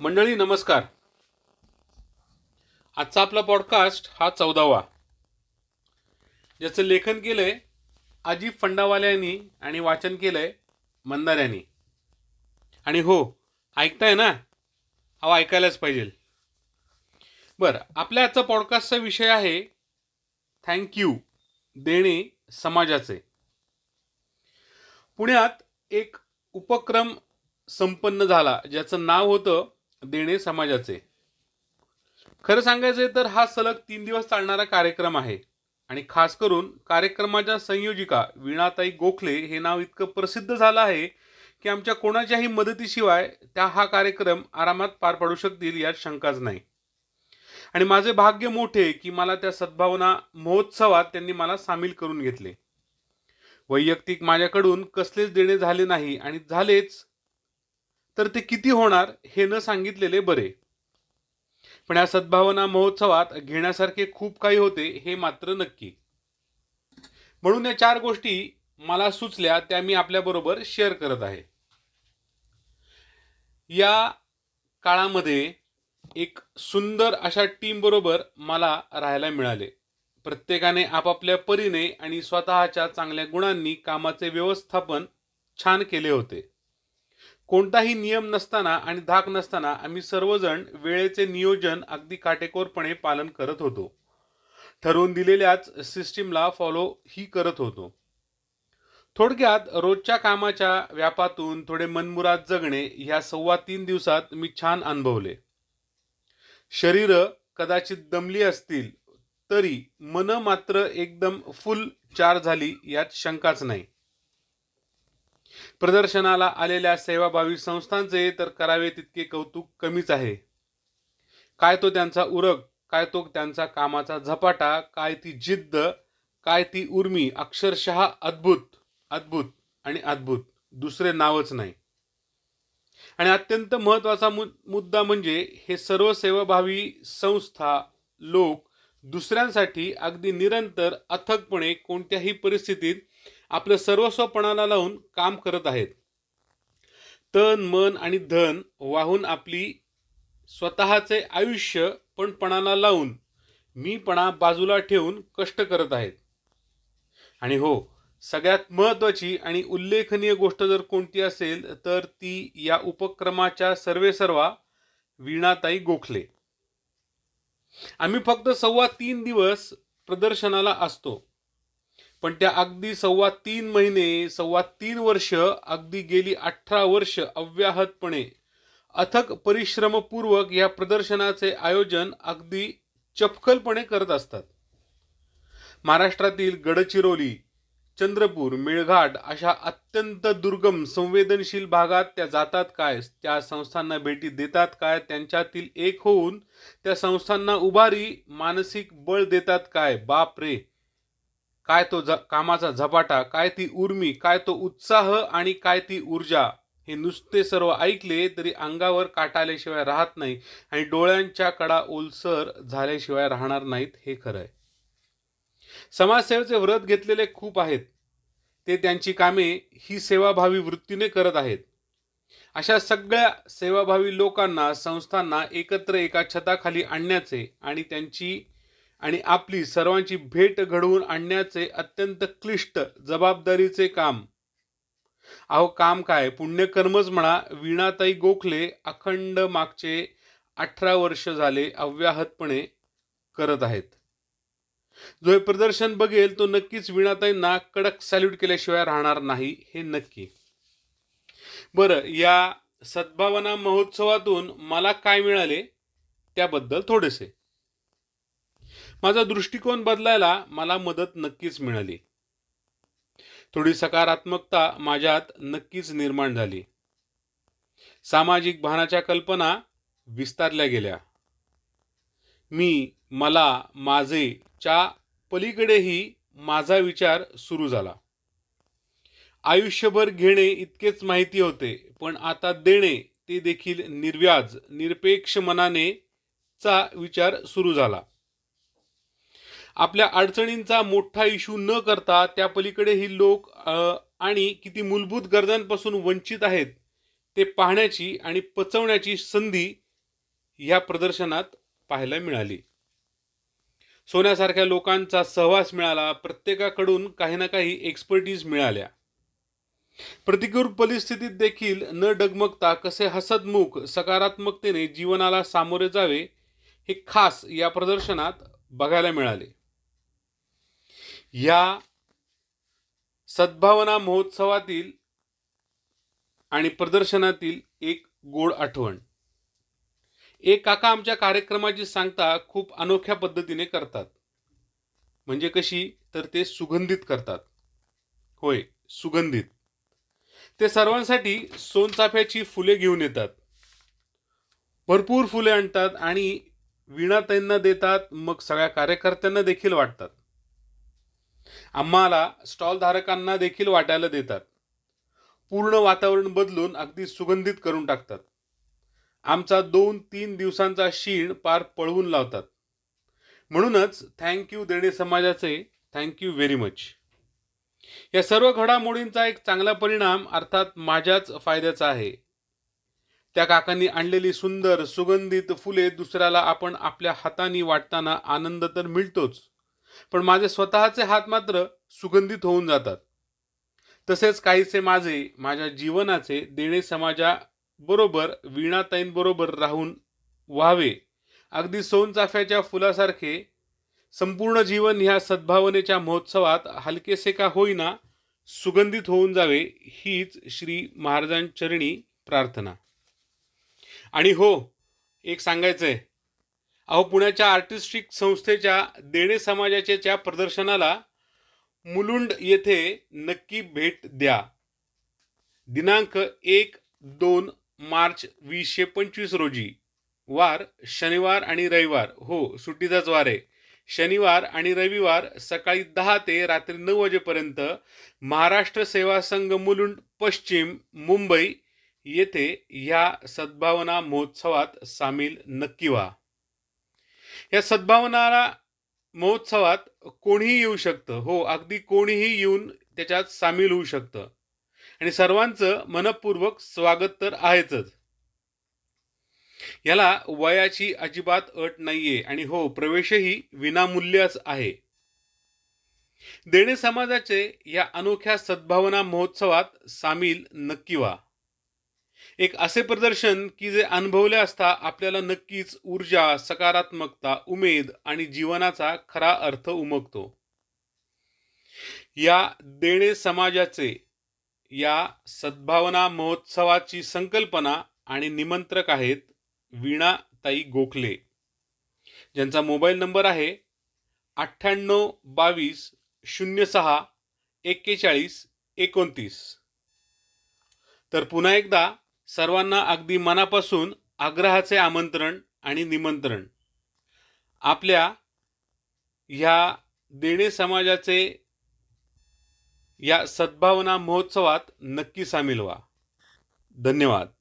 मंडळी नमस्कार. आजचा आपला पॉडकास्ट हा चौदावा. ज्याचं लेखन केलंय अजिब फंडावाल्यांनी आणि वाचन केलंय मंदाऱ्यांनी. आणि हो ऐकताय ना? अहो ऐकायलाच पाहिजे. बरं आपल्या आजचा पॉडकास्टचा विषय आहे थँक्यू देणे समाजाचे. पुण्यात एक उपक्रम संपन्न झाला ज्याचं नाव होतं देणे समाजाचे. खरं सांगायचं तर हा सलग तीन दिवस चालणारा कार्यक्रम आहे. आणि खास करून कार्यक्रमाच्या संयोजिका वीणाताई गोखले हे नाव इतकं प्रसिद्ध झालं आहे की आमच्या कोणाच्याही मदतीशिवाय त्या हा कार्यक्रम आरामात पार पाडू शकतील यात शंकाच नाही. आणि माझे भाग्य मोठे की मला त्या सद्भावना महोत्सवात त्यांनी मला सामील करून घेतले. वैयक्तिक माझ्याकडून कसलेच देणे झाले नाही आणि झालेच तर ते किती होणार हे न सांगितलेले बरे. पण या सद्भावना महोत्सवात घेण्यासारखे खूप काही होते हे मात्र नक्की. म्हणून या चार गोष्टी मला सुचल्या त्या मी आपल्याबरोबर शेअर करत आहे. या काळामध्ये एक सुंदर अशा टीम बरोबर मला राहायला मिळाले. प्रत्येकाने आपापल्या परीने आणि स्वतःच्या चांगल्या गुणांनी कामाचे व्यवस्थापन छान केले होते. कोणताही नियम नसताना आणि धाक नसताना आम्ही सर्वजण वेळेचे नियोजन अगदी काटेकोरपणे पालन करत होतो. ठरवून दिलेल्याच सिस्टीमला फॉलो ही करत होतो. थोडक्यात रोजच्या कामाच्या व्यापातून थोडे मनमुराद जगणे ह्या सव्वा तीन दिवसात मी छान अनुभवले. शरीर कदाचित दमली असतील तरी मन मात्र एकदम फुल चार झाली यात शंकाच नाही. प्रदर्शनाला आलेल्या सेवाभावी संस्थांचे तर करावे तितके कौतुक कमीच आहे. काय तो त्यांचा उरग काय तो त्यांचा कामाचा झपाटा काय ती जिद्द काय ती उर्मी अक्षरशः अद्भुत अद्भुत आणि अद्भुत दुसरे नावच नाही. आणि अत्यंत महत्त्वाचा मु मुद्दा म्हणजे हे सर्व सेवाभावी संस्था लोक दुसऱ्यांसाठी अगदी निरंतर अथकपणे कोणत्याही परिस्थितीत आपलं सर्वस्वपणाला लावून काम करत आहेत. तन मन आणि धन वाहून आपली स्वतःचे आयुष्य पण पणाला लावून मीपणा बाजूला ठेवून कष्ट करत आहेत. आणि हो सगळ्यात महत्त्वाची आणि उल्लेखनीय गोष्ट जर कोणती असेल तर ती या उपक्रमाच्या सर्वेसर्वा वीणाताई गोखले. आम्ही फक्त सव्वा तीन दिवस प्रदर्शनाला असतो. पण त्या अगदी सव्वा तीन महिने सव्वा तीन वर्ष अगदी गेली अठरा वर्ष अव्याहतपणे अथक परिश्रमपूर्वक या प्रदर्शनाचे आयोजन अगदी चपखलपणे करत असतात. महाराष्ट्रातील गडचिरोली चंद्रपूर मेळघाट अशा अत्यंत दुर्गम संवेदनशील भागात त्या जातात काय? त्या संस्थांना भेटी देतात काय? त्यांच्यातील एक होऊन त्या संस्थांना उभारी मानसिक बळ देतात काय? बाप रे काय तो ज कामाचा झपाटा काय ती उर्मी काय तो उत्साह आणि काय ती ऊर्जा? हे नुसते सर्व ऐकले तरी अंगावर काटाल्याशिवाय राहत नाही आणि डोळ्यांच्या कडा ओलसर झाल्याशिवाय राहणार नाहीत हे खरं आहे समाजसेवेचे व्रत घेतलेले खूप आहेत. ते त्यांची कामे ही सेवाभावी वृत्तीने करत आहेत. अशा सगळ्या सेवाभावी लोकांना संस्थांना एकत्र एका छताखाली आणण्याचे आणि त्यांची आणि आपली सर्वांची भेट घडवून आणण्याचे अत्यंत क्लिष्ट जबाबदारीचे काम. अहो काम काय? पुण्यकर्मच म्हणा वीणाताई गोखले अखंड मागचे अठरा वर्ष झाले अव्याहतपणे करत आहेत. जो हे प्रदर्शन बघेल तो नक्कीच वीणाताईंना कडक सॅल्यूट केल्याशिवाय राहणार नाही हे नक्की. बरं या सद्भावना महोत्सवातून मला काय मिळाले त्याबद्दल थोडेसे. माझा दृष्टिकोन बदलायला मला मदत नक्कीच मिळाली. थोडी सकारात्मकता माझ्यात नक्कीच निर्माण झाली. सामाजिक भानाच्या कल्पना विस्तारल्या गेल्या. मी मला माझे च्या पलीकडेही माझा विचार सुरू झाला. आयुष्यभर घेणे इतकेच माहिती होते पण आता देणे ते देखील निर्व्याज निरपेक्ष मनाने चा विचार सुरू झाला. आपल्या अडचणींचा मोठा इशू न करता त्या पलीकडे ही लोक आणि किती मूलभूत गरजांपासून वंचित आहेत ते पाहण्याची आणि पचवण्याची संधी ह्या प्रदर्शनात पाहायला मिळाली. सोन्यासारख्या लोकांचा सहवास मिळाला प्रत्येकाकडून काही ना काही एक्सपर्टीज मिळाल्या. प्रतिकूल परिस्थितीत देखील न डगमगता कसे हसतमुख सकारात्मकतेने जीवनाला सामोरे जावे हे खास या प्रदर्शनात बघायला मिळाले. या सद्भावना महोत्सवातील आणि प्रदर्शनातील एक गोड आठवण. एक काका आमच्या कार्यक्रमाची सांगता खूप अनोख्या पद्धतीने करतात. म्हणजे कशी? तर ते सुगंधित करतात. होय सुगंधित. ते सर्वांसाठी सोनचाफ्याची फुले घेऊन येतात. भरपूर फुले आणतात आणि वीणाताईंना देतात मग सगळ्या कार्यकर्त्यांना देखील वाटतात. आम्हाला स्टॉलधारकांना देखील वाटायला देतात. पूर्ण वातावरण बदलून अगदी सुगंधित करून टाकतात. आमचा दोन तीन दिवसांचा शीण पार पळवून लावतात. म्हणूनच थँक्यू देणे समाजाचे थँक्यू व्हेरी मच या सर्व घडामोडींचा एक चांगला परिणाम अर्थात माझ्याच फायद्याचा आहे. त्या काकांनी आणलेली सुंदर सुगंधित फुले दुसऱ्याला आपण आपल्या हाताने वाटताना आनंद तर मिळतोच पण माझे स्वतःचे हात मात्र सुगंधित होऊन जातात. तसेच काहीसे माझे माझ्या जीवनाचे देणे समाजा बरोबर वीणाताईंबरोबर राहून व्हावे. अगदी सोनचाफ्याच्या फुलासारखे संपूर्ण जीवन ह्या सद्भावनेच्या महोत्सवात हलकेसे का होईना सुगंधित होऊन जावे हीच श्री महाराजांचरणी प्रार्थना. आणि हो एक सांगायचंय. अहो पुण्याच्या आर्टिस्टिक संस्थेच्या देणे समाजाच्या प्रदर्शनाला मुलुंड येथे नक्की भेट द्या. दिनांक एक दोन मार्च वीसशे पंचवीस रोजी. वार शनिवार आणि रविवार. हो सुट्टीचाच वार आहे. शनिवार आणि रविवार सकाळी दहा ते रात्री नऊ वाजेपर्यंत महाराष्ट्र सेवा संघ मुलुंड पश्चिम मुंबई येथे ह्या सद्भावना महोत्सवात सामील नक्की व्हा. या सद्भावना महोत्सवात कोणीही येऊ शकतं. हो अगदी कोणीही येऊन त्याच्यात सामील होऊ शकतं. आणि सर्वांचं मनपूर्वक स्वागत तर आहेच याला वयाची अजिबात अट नाहीये आणि हो प्रवेशही विनामूल्यच आहे. देणे समाजाचे या अनोख्या सद्भावना महोत्सवात सामील नक्की व्हा. एक असे प्रदर्शन की जे अनुभवले असता आपल्याला नक्कीच ऊर्जा सकारात्मकता उमेद आणि जीवनाचा खरा अर्थ उमगतो. या देणे समाजाचे या सद्भावना महोत्सवाची संकल्पना आणि निमंत्रक आहेत वीणाताई गोखले. ज्यांचा मोबाईल नंबर आहे अठ्ठ्याण्णव बावीस शून्य सहा एक्केचाळीस एकोणतीस. तर पुन्हा एकदा सर्वांना अगदी मनापासून आग्रहाचे आमंत्रण आणि निमंत्रण. आपल्या ह्या देणे समाजाचे या सद्भावना महोत्सवात नक्की सामील व्हा. धन्यवाद.